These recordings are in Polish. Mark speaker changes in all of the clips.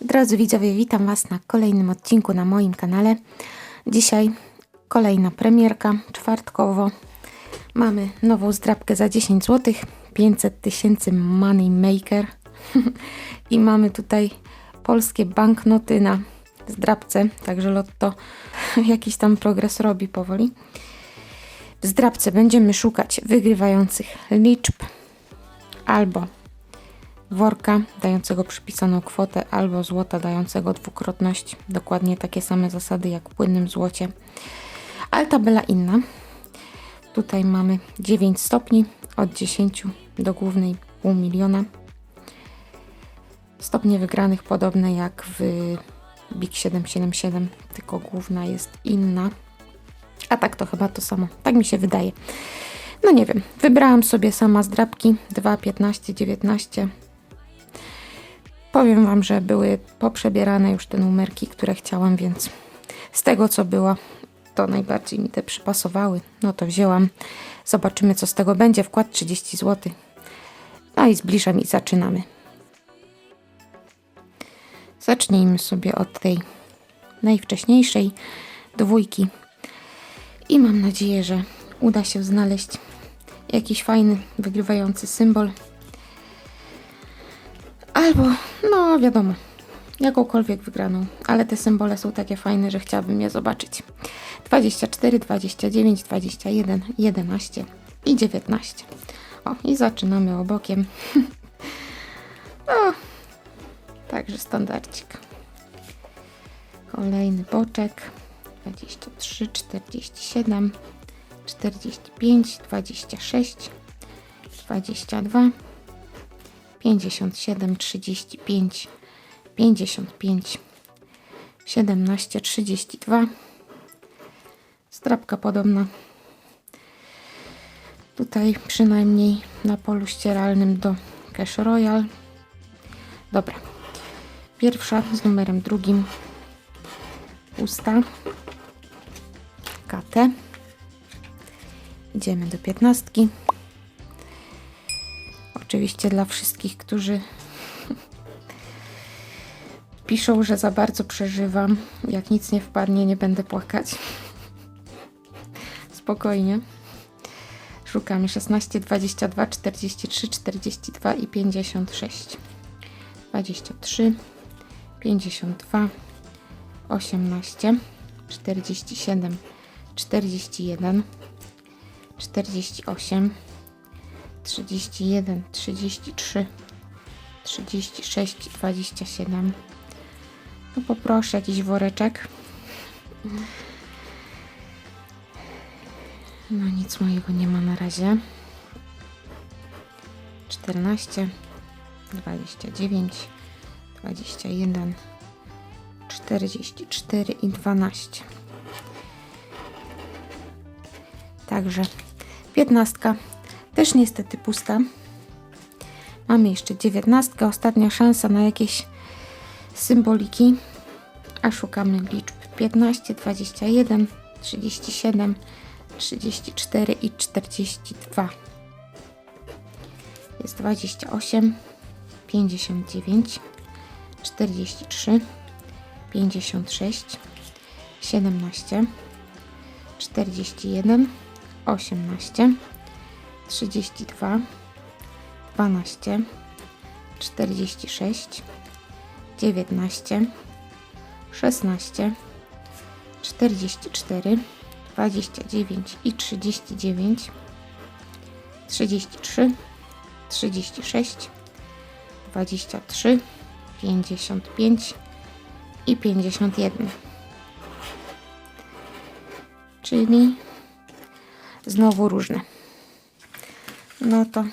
Speaker 1: Drodzy widzowie, witam Was na kolejnym odcinku na moim kanale. Dzisiaj kolejna premierka, czwartkowo. Mamy nową zdrabkę za 10 zł, 500 tysięcy Money Maker i mamy tutaj polskie banknoty na zdrabce, także lotto jakiś tam progres robi powoli. W zdrabce będziemy szukać wygrywających liczb albo worka dającego przypisaną kwotę albo złota dającego dwukrotność. Dokładnie takie same zasady jak w płynnym złocie. Ale tabela inna. Tutaj mamy 9 stopni od 10 do głównej pół miliona. Stopnie wygranych podobne jak w Big 777, tylko główna jest inna. A tak to chyba to samo. Tak mi się wydaje. No nie wiem. Wybrałam sobie sama zdrabki 2, 15, 19. Powiem Wam, że były poprzebierane już te numerki, które chciałam, więc z tego co było, to najbardziej mi te przypasowały. No to wzięłam. Zobaczymy, co z tego będzie. Wkład 30 zł. No i zbliżam i zaczynamy. Zacznijmy sobie od tej najwcześniejszej dwójki. I mam nadzieję, że uda się znaleźć jakiś fajny, wygrywający symbol. Albo, no wiadomo, jakąkolwiek wygraną, ale te symbole są takie fajne, że chciałabym je zobaczyć. 24, 29, 21, 11 i 19. O, i zaczynamy obokiem. o, także standardzik. Kolejny boczek. 23, 47, 45, 26, 22, 57, 35, 55, 17, 32. Strapka podobna. Tutaj przynajmniej na polu ścieralnym do Cash Royal. Dobra. Pierwsza z numerem drugim. Usta. KT. Idziemy do piętnastki. Oczywiście dla wszystkich, którzy piszą, że za bardzo przeżywam. Jak nic nie wpadnie, nie będę płakać. Spokojnie. Szukamy 16, 22, 43, 42 i 56. 23, 52, 18, 47, 41, 48, 31, 33, 36, 27. No poproszę jakiś woreczek. No nic mojego nie ma na razie. 14, 29, 21, 44 i 12. Także 15 też niestety pusta. Mamy jeszcze 19, ostatnia szansa na jakieś symboliki. A szukamy liczb 15, 21, 37, 34 i 42. Jest 28, 59, 43, 56, 17, 41, 18, 32, 12, 46, 19, 16, 44, 29 i 39, 33, 36, 23, 55 i 51. Czyli znowu różne. No to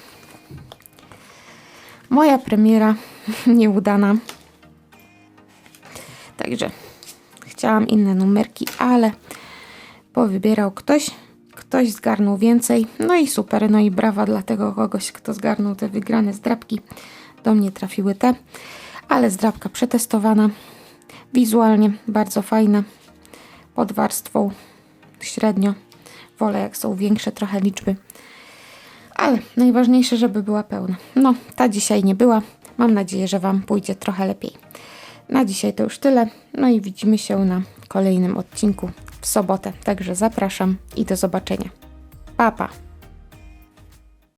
Speaker 1: moja premiera nieudana. Także chciałam inne numerki, ale powybierał ktoś, ktoś zgarnął więcej. No i super, no i brawa dla tego kogoś, kto zgarnął te wygrane zdrabki. Do mnie trafiły te, ale zdrabka przetestowana. Wizualnie bardzo fajna. Pod warstwą średnio. Wolę jak są większe trochę liczby. Ale najważniejsze, żeby była pełna. No, ta dzisiaj nie była. Mam nadzieję, że Wam pójdzie trochę lepiej. Na dzisiaj to już tyle. No i widzimy się na kolejnym odcinku w sobotę. Także zapraszam i do zobaczenia. Pa, pa.